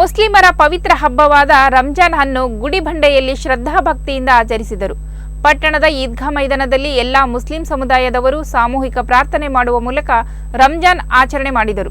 ಮುಸ್ಲಿಮರ ಪವಿತ್ರ ಹಬ್ಬವಾದ ರಂಜಾನ್ ಅನ್ನು ಗುಡಿಬಂಡೆಯಲ್ಲಿ ಶ್ರದ್ಧಾಭಕ್ತಿಯಿಂದ ಆಚರಿಸಿದರು. ಪಟ್ಟಣದ ಈದ್ಗಾ ಮೈದಾನದಲ್ಲಿ ಎಲ್ಲಾ ಮುಸ್ಲಿಂ ಸಮುದಾಯದವರು ಸಾಮೂಹಿಕ ಪ್ರಾರ್ಥನೆ ಮಾಡುವ ಮೂಲಕ ರಂಜಾನ್ ಆಚರಣೆ ಮಾಡಿದರು.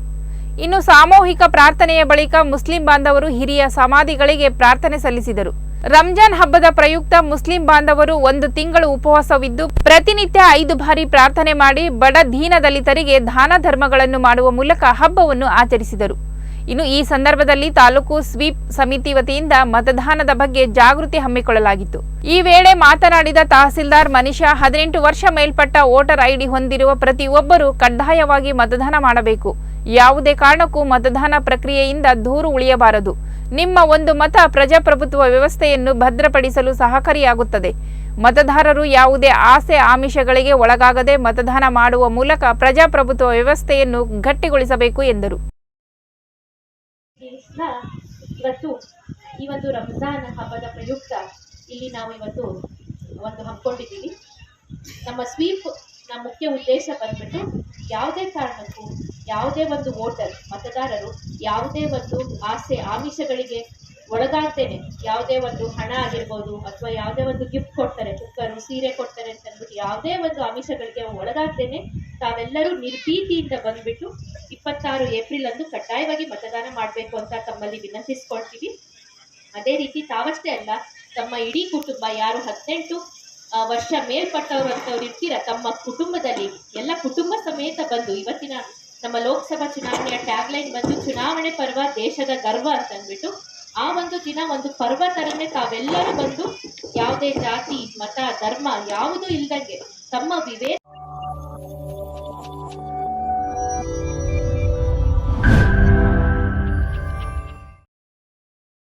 ಇನ್ನು ಸಾಮೂಹಿಕ ಪ್ರಾರ್ಥನೆಯ ಬಳಿಕ ಮುಸ್ಲಿಂ ಬಾಂಧವರು ಹಿರಿಯ ಸಮಾಧಿಗಳಿಗೆ ಪ್ರಾರ್ಥನೆ ಸಲ್ಲಿಸಿದರು. ರಂಜಾನ್ ಹಬ್ಬದ ಪ್ರಯುಕ್ತ ಮುಸ್ಲಿಂ ಬಾಂಧವರು ಒಂದು ತಿಂಗಳು ಉಪವಾಸವಿದ್ದು, ಪ್ರತಿನಿತ್ಯ ಐದು ಬಾರಿ ಪ್ರಾರ್ಥನೆ ಮಾಡಿ ಬಡ ದೀನ ದಲಿತರಿಗೆ ದಾನ ಧರ್ಮಗಳನ್ನು ಮಾಡುವ ಮೂಲಕ ಹಬ್ಬವನ್ನು ಆಚರಿಸಿದರು. ಇನ್ನು ಈ ಸಂದರ್ಭದಲ್ಲಿ ತಾಲೂಕು ಸ್ವೀಪ್ ಸಮಿತಿ ವತಿಯಿಂದ ಮತದಾನದ ಬಗ್ಗೆ ಜಾಗೃತಿ ಹಮ್ಮಿಕೊಳ್ಳಲಾಗಿತ್ತು. ಈ ವೇಳೆ ಮಾತನಾಡಿದ ತಹಸೀಲ್ದಾರ್ ಮನಿಷಾ ಹದಿನೆಂಟು ವರ್ಷ ಮೇಲ್ಪಟ್ಟ ವೋಟರ್ ಐಡಿ ಹೊಂದಿರುವ ಪ್ರತಿಯೊಬ್ಬರು ಕಡ್ಡಾಯವಾಗಿ ಮತದಾನ ಮಾಡಬೇಕು. ಯಾವುದೇ ಕಾರಣಕ್ಕೂ ಮತದಾನ ಪ್ರಕ್ರಿಯೆಯಿಂದ ದೂರು ಉಳಿಯಬಾರದು. ನಿಮ್ಮ ಒಂದು ಮತ ಪ್ರಜಾಪ್ರಭುತ್ವ ವ್ಯವಸ್ಥೆಯನ್ನು ಭದ್ರಪಡಿಸಲು ಸಹಕಾರಿಯಾಗುತ್ತದೆ. ಮತದಾರರು ಯಾವುದೇ ಆಸೆ ಆಮಿಷಗಳಿಗೆ ಒಳಗಾಗದೆ ಮತದಾನ ಮಾಡುವ ಮೂಲಕ ಪ್ರಜಾಪ್ರಭುತ್ವ ವ್ಯವಸ್ಥೆಯನ್ನು ಗಟ್ಟಿಗೊಳಿಸಬೇಕು ಎಂದರು. ನ, ಇವತ್ತು ಈ ರಂಜಾನ್ ಹಬ್ಬದ ಪ್ರಯುಕ್ತ ಇಲ್ಲಿ ನಾವು ಇವತ್ತು ಒಂದು ಹಮ್ಮಿಕೊಂಡಿದ್ದೀವಿ. ನಮ್ಮ ಸ್ವೀಪ್, ನಮ್ಮ ಮುಖ್ಯ ಉದ್ದೇಶ ಬಂದ್ಬಿಟ್ಟು ಯಾವುದೇ ಕಾರಣಕ್ಕೂ, ಯಾವುದೇ ಒಂದು ವೋಟರ್ ಮತದಾರರು ಯಾವುದೇ ಒಂದು ಆಸೆ, ಆಮಿಷಗಳಿಗೆ ಒಳಗಾಗ್ತೇನೆ ಯಾವುದೇ ಒಂದು ಹಣ ಆಗಿರ್ಬೋದು ಅಥವಾ ಯಾವುದೇ ಒಂದು ಗಿಫ್ಟ್ ಕೊಡ್ತಾರೆ ಕುಕ್ಕರು ಸೀರೆ ಕೊಡ್ತಾರೆ ಅಂತ ಅಂದ್ಬಿಟ್ಟು ಯಾವುದೇ ಒಂದು ಆಮಿಷಗಳಿಗೆ ಒಳಗಾಗ್ತೇನೆ ತಾವೆಲ್ಲರೂ ನಿರ್ಭೀತಿಯಿಂದ ಬಂದ್ಬಿಟ್ಟು ಇಪ್ಪತ್ತಾರು ಏಪ್ರಿಲ್ ಅಂದು ಕಡ್ಡಾಯವಾಗಿ ಮತದಾನ ಮಾಡಬೇಕು ಅಂತ ತಮ್ಮಲ್ಲಿ ವಿನಂತಿಸ್ಕೊಳ್ತೀವಿ. ಅದೇ ರೀತಿ ತಾವಷ್ಟೇ ಅಲ್ಲ, ತಮ್ಮ ಇಡೀ ಕುಟುಂಬ, ಯಾರು ಹದಿನೆಂಟು ವರ್ಷ ಮೇಲ್ಪಟ್ಟವರು ಅಂತವ್ರು ಇರ್ತೀರ, ತಮ್ಮ ಕುಟುಂಬದಲ್ಲಿ, ಎಲ್ಲ ಕುಟುಂಬ ಸಮೇತ ಬಂದು ಇವತ್ತಿನ ನಮ್ಮ ಲೋಕಸಭಾ ಚುನಾವಣೆಯ ಟ್ಯಾಗ್ಲೈನ್ ಬಂದು ಚುನಾವಣೆ ಪರ್ವ ದೇಶದ ಗರ್ವ ಅಂತ ಅಂದ್ಬಿಟ್ಟು ಆ ಒಂದು ದಿನ ಒಂದು ಪರ್ವ ತರನೇ ತಾವೆಲ್ಲರೂ ಬಂದು ಯಾವುದೇ ಜಾತಿ, ಮತ, ಧರ್ಮ ಯಾವುದೂ ಇಲ್ದಂಗೆ ತಮ್ಮ ವಿವೇಕ